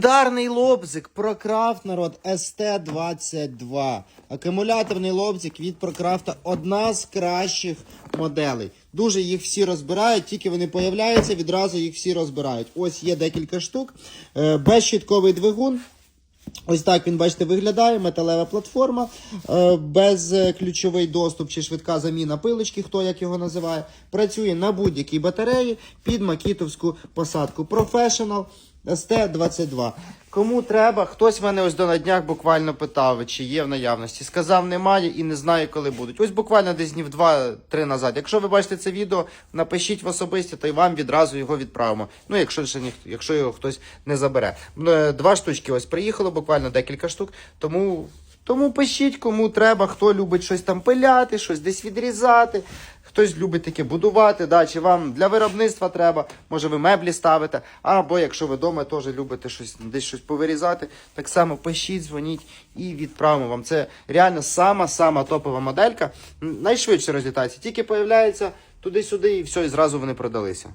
Ударний лобзик Прокрафт народ ST22. Акумуляторний лобзик від Прокрафта одна з кращих моделей. Дуже їх всі розбирають, тільки вони появляються, відразу їх всі розбирають. Ось є декілька штук. Е, Безщітковий двигун. Ось так він, бачите, виглядає, металева платформа, е, безключовий доступ чи швидка заміна пилочки, хто як його називає. Працює на будь-якій батареї під макітовську посадку. Professional ST22. Кому треба, хтось мене ось до на днях буквально питав, чи є в наявності. Сказав, немає і не знаю, коли будуть. Ось буквально десь днів 2-3 назад. Якщо ви бачите це відео, напишіть в особисті, то й вам відразу його відправимо. Ну, якщо ще ніхто, якщо його хтось не забере. Е, Два штучки ось приїхало, буквально декілька штук. Тому. Тому пишіть, кому треба, хто любить щось там пиляти, щось десь відрізати, хтось любить таке будувати, да, чи вам для виробництва треба, може ви меблі ставите, або якщо ви вдома теж любите щось, десь щось повирізати, так само пишіть, дзвоніть і відправимо вам. Це реально сама-сама топова моделька. Найшвидше розлітається, тільки появляється туди-сюди і все, і зразу вони продалися.